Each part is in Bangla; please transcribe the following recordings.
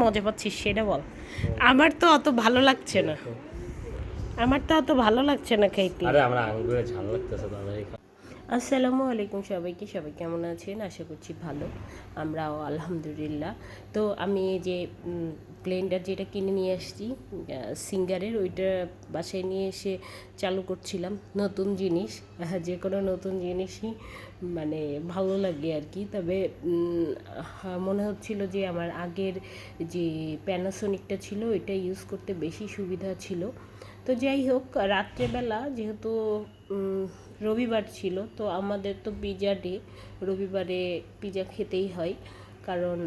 মজা পাচ্ছিস সেটা বল। আমার তো অত ভালো লাগছে না। আমার তো অত ভালো লাগছে না খাইতে আরে আমরা আঙ্গুরে ঝাল লাগতেছে দাদা আসসালামু আলাইকুম সবাইকে, সবাই কেমন আছেন? আশা করছি ভালো। আমরাও আলহামদুলিল্লাহ। তো আমি যে ব্লেন্ডার যেটা কিনে নিয়ে আসছি সিঙ্গারের, ওইটা বাসায় নিয়ে এসে চালু করছিলাম। নতুন জিনিস যে কোনো নতুন জিনিসই মানে ভালো লাগে আর কি। তবে মনে হচ্ছিল যে আমার আগের যে প্যানাসোনিকটা ছিল, ওইটা ইউজ করতে বেশি সুবিধা ছিল। তো যাই হোক, রাত্রেবেলা যেহেতু রবিবার ছিল, তো আমাদের তো পিজা ডে রবিবারে পিজা খেতেই হয়। কারণ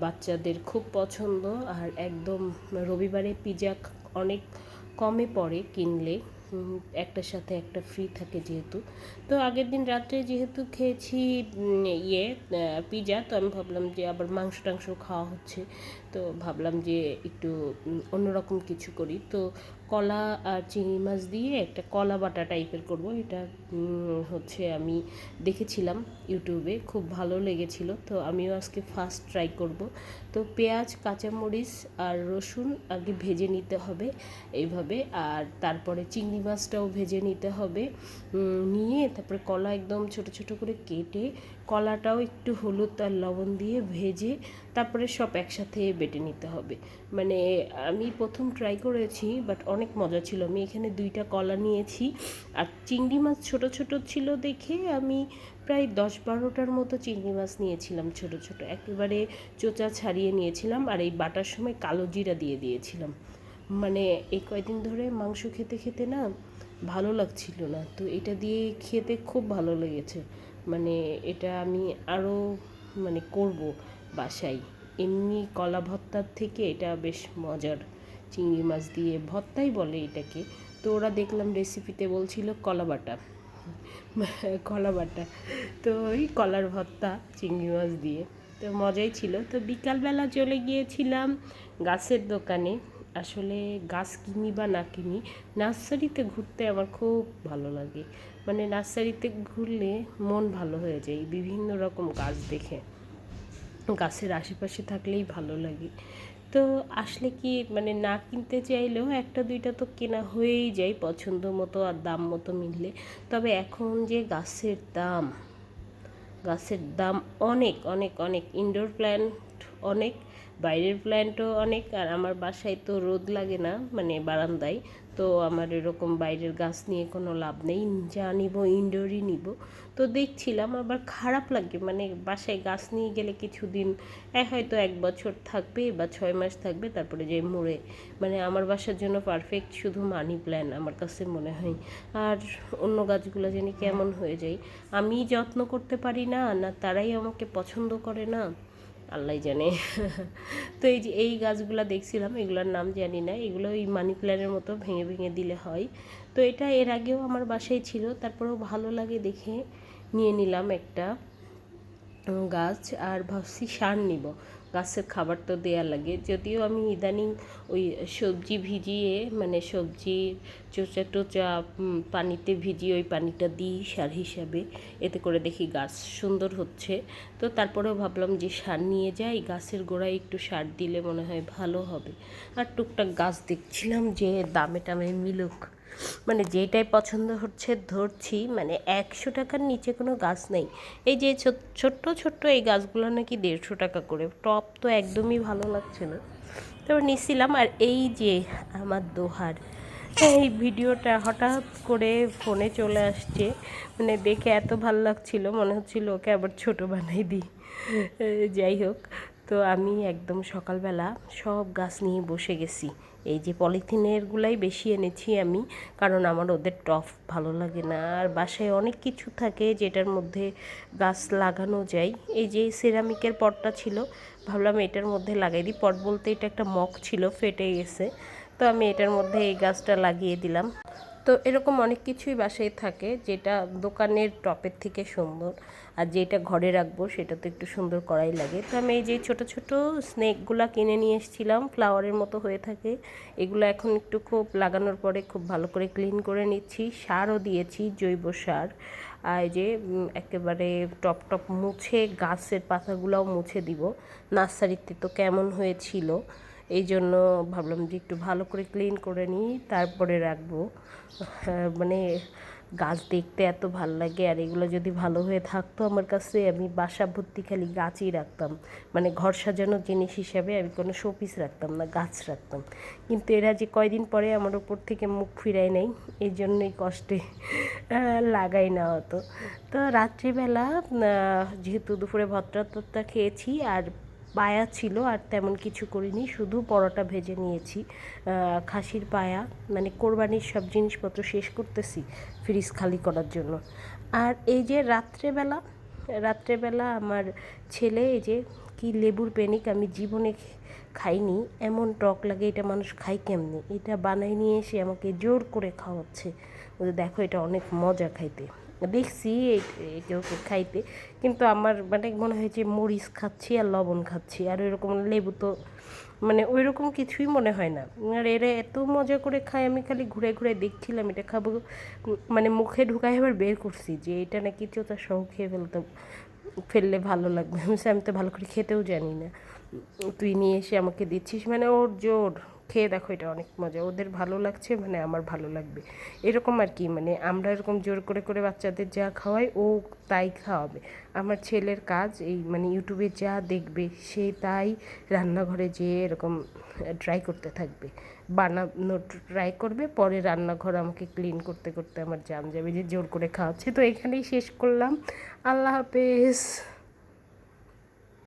বাচ্চাদের খুব পছন্দ, আর একদম রবিবারে পিজা অনেক কমে পড়ে কিনলে। একটার সাথে একটা ফ্রি থাকে যেহেতু। তো আগের দিন রাত্রে যেহেতু খেয়েছি ইয়ে পিজা তো আমি ভাবলাম যে আবার মাংস টাংস খাওয়া হচ্ছে। তো ভাবলাম যে একটু অন্যরকম কিছু করি। তো কলা আর চিংড়ি মাছ দিয়ে একটা কলা বাটা টাইপের করব। এটা হচ্ছে আমি দেখেছিলাম ইউটিউবে খুব ভালো লেগেছিল। তো আমিও আজকে ফার্স্ট ট্রাই করব। তো পেঁয়াজ, কাঁচামরিচ আর রসুন আগে ভেজে নিতে হবে এইভাবে। আর তারপরে চিংড়ি মাছটাও ভেজে নিতে হবে। নিয়ে তারপরে কলা একদম ছোট ছোট করে কেটে কলাটাও একটু হলুদ আর লবণ দিয়ে ভেজে তারপরে সব একসাথে বেটে নিতে হবে। মানে আমি প্রথম ট্রাই করেছি বাট অনেক মজা ছিল। আমি এখানে দুইটা কলা নিয়েছি আর চিংড়ি মাছ ছোট ছোট ছিল দেখে আমি প্রায় দশ বারোটার মতো চিংড়ি মাছ নিয়েছিলাম ছোট ছোট। একেবারে চোচা ছাড়িয়ে নিয়েছিলাম আর এই বাটার সময় কালো জিরা দিয়ে দিয়েছিলাম। মানে এই কয়দিন ধরে মাংস খেতে খেতে না ভালো লাগছিল না। তো এটা দিয়ে খেতে খুব ভালো লেগেছে। মানে এটা আমি আরও মানে করব বাসায়। এমনি কলা ভর্তার থেকে এটা বেশ মজার। চিংড়ি মাছ দিয়ে ভর্তাই বলে এটাকে। তো ওরা দেখলাম রেসিপিতে বলছিল কলা বাটা। কলা বাটা। তো ওই কলার ভর্তা, চিংড়ি মাছ দিয়ে। তো মজাই ছিল। তো বিকালবেলা চলে গিয়েছিলাম গাছের দোকানে। আসলে গাছ কিনি বা না কিনি, নার্সারিতে ঘুরতে আমার খুব ভালো লাগে। মানে নার্সারিতে ঘুরলে মন ভালো হয়ে যায়, বিভিন্ন রকম গাছ দেখে। গাছের আশেপাশে থাকলেই ভালো লাগে। তো আসলে কি মানে না কিনতে চাইলেও একটা দুইটা তো কেনা হয়েই যায় পছন্দ মতো আর দাম মতো মিললে। তবে এখন যে গাছের দাম গাছের দাম অনেক অনেক অনেক। ইনডোর প্ল্যান্ট অনেক, বাইরের প্ল্যান্টও অনেক, আর আমার বাসায় তো রোদ লাগে না মানে বারান্দায়, তো আমার এরকম বাইরের গাছ নিয়ে কোনো লাভ নেই, যা নিব ইনডোরই নিব। তো দেখছিলাম, আবার খারাপ লাগে মানে বাসায় গাছ নিয়ে গেলে কিছুদিন হয়তো এক বছর থাকবে বা ছয় মাস থাকবে, তারপরে যে মরে মানে আমার বাসার জন্য পারফেক্ট শুধু মানি প্ল্যান আমার কাছে মনে হয়। আর অন্য গাছগুলো জানি কেমন হয়ে যায়, আমি যত্ন করতে পারি না না তারাই আমাকে পছন্দ করে না। আল্লাহ জানে। তো এই যে এই গাছগুলো দেখছিলাম, এগুলোর নাম জানি না। এগুলো ওই মানি প্ল্যানের মতো ভেঙে ভেঙে দিলে হয়। তো এটা এর আগেও আমার বাসায় ছিল, তারপরেও ভালো লাগে দেখে নিয়ে নিলাম একটা গাছ। আর ভাবছি সার নিব। গাছের খাবার তো দেয়া লাগে। যদিও আমি ইদানিং ওই সবজি ভিজিয়ে মানে সবজি চোচা টোচা পানিতে ভিজিয়ে ওই পানিটা দিই সার হিসাবে। এতে করে দেখি গাছ সুন্দর হচ্ছে। তো তারপরেও ভাবলাম যে সার নিয়ে যাই, গাছের গোড়ায় একটু সার দিলে মনে হয় ভালো হবে। আর টুকটাক গাছ দেখছিলাম যে দামে টামে মিলুক। মানে যেটাই পছন্দ হচ্ছে ধরছি মানে একশো টাকার নিচে কোনো গাছ নেই। এই যে ছোট্ট ছোট্ট এই গাছগুলো নাকি দেড়শো টাকা করে, টপ তো একদমই ভালো লাগছে না। তারপর নিছিলাম আর এই যে আমার দোহার, এই ভিডিওটা হঠাৎ করে ফোনে চলে আসছে মানে দেখে এত ভালো লাগছিল, মনে হচ্ছিল ওকে আবার ছোট বানাই দিই। যাই হোক। তো আমি একদম সকালবেলা সব গাছ নিয়ে বসে গেছি। এই যে পলিথিনেরগুলাই বেশি এনেছি আমি, কারণ আমার ওদের টফ ভালো লাগে না। আর বাসায় অনেক কিছু থাকে যেটার মধ্যে গাছ লাগানো যায়। এই যে সিরামিকের পটটা ছিল, ভাবলাম এটার মধ্যে লাগাই দিই। পট বলতে এটা একটা মগ ছিল, ফেটে গেছে। তো আমি এটার মধ্যে এই গাছটা লাগিয়ে দিলাম। তো এরকম অনেক কিছুই বাসায় থাকে যেটা দোকানের টপের থেকে সুন্দর আর যেটা ঘরে রাখব সেটা তো একটু সুন্দর করাই লাগে। তো আমি এই যে ছোট ছোট স্নেকগুলো কিনে নিয়ে এসেছিলাম, ফ্লাওয়ারের মতো হয়ে থাকে। এগুলো এখন একটু খুব লাগানোর পরে খুব ভালো করে ক্লিন করে নিচ্ছি। সারও দিয়েছি জৈব সার। আর যে একেবারে টপ টপ মুছে গাছের পাতাগুলোও মুছে দিব। নার্সারিতে তো কেমন হয়েছিল। এই জন্য ভাবলাম যে একটু ভালো করে ক্লিন করে নিই তারপরে রাখব। হ্যাঁ, মানে গাছ দেখতে এত ভালো লাগে আর এগুলো যদি ভালো হয়ে থাকতো আমার কাছে আমি বাসা ভর্তি খালি গাছই রাখতাম। মানে ঘর সাজানোর জিনিস হিসাবে আমি কোনো শোপিস রাখতাম না গাছ রাখতাম। কিন্তু এরা যে কয়দিন পরে আমার উপর থেকে মুখ ফিরায় নেই এই জন্যই কষ্টে লাগাই না অত। তো রাত্রিবেলা যেহেতু দুপুরে টত্তা খেয়েছি আর পায়া ছিল আর তেমন কিছু করিনি, শুধু পরোটা ভেজে নিয়েছি খাসির পায়া মানে কোরবানির সব জিনিসপত্র শেষ করতেছি ফ্রিজ খালি করার জন্য। আর এই যে রাত্রেবেলা রাত্রেবেলা আমার ছেলে এই যে কি লেবুর পেনিক আমি জীবনে খাইনি, এমন টক লাগে এটা মানুষ খায় কেমনি? এটা বানাই নিয়ে এসে আমাকে জোর করে খাওয়াচ্ছে। দেখো, এটা অনেক মজা খাইতে। দেখছি কেউ খাইতে, কিন্তু আমার মানে মনে হয় যে মরিচ খাচ্ছি আর লবণ খাচ্ছি, আর ওইরকম লেবু তো মানে ওই রকম কিছুই মনে হয় না। আর এরা এত মজা করে খায়, আমি খালি ঘুরে ঘুরে দেখছিলাম এটা খাব মানে মুখে ঢুকাই আবার বের করছি যে এটা নাকি চোতা সহ খেয়ে ফেলতে, ফেললে ভালো লাগবে। আমি তো ভালো করে খেতেও জানি না। তুই নিয়ে এসে আমাকে দিচ্ছিস মানে ওর জোর। খেয়ে দেখো, এটা অনেক মজা। ওদের ভালো লাগছে মানে আমার ভালো লাগবে। এরকম আর কি মানে আমরা এরকম জোর করে করে বাচ্চাদের যা খাওয়াই, ও তাই খাওয়াবে। আমার ছেলের কাজ এই মানে ইউটিউবে যা দেখবে, সে তাই রান্নাঘরে যেয়ে এরকম ট্রাই করতে থাকবে। বানানো ট্রাই করবে, পরে রান্নাঘর আমাকে ক্লিন করতে করতে আমার জান যাবে, যে জোর করে খাওয়াচ্ছে। তো এখানেই শেষ করলাম। আল্লাহ হাফেজ।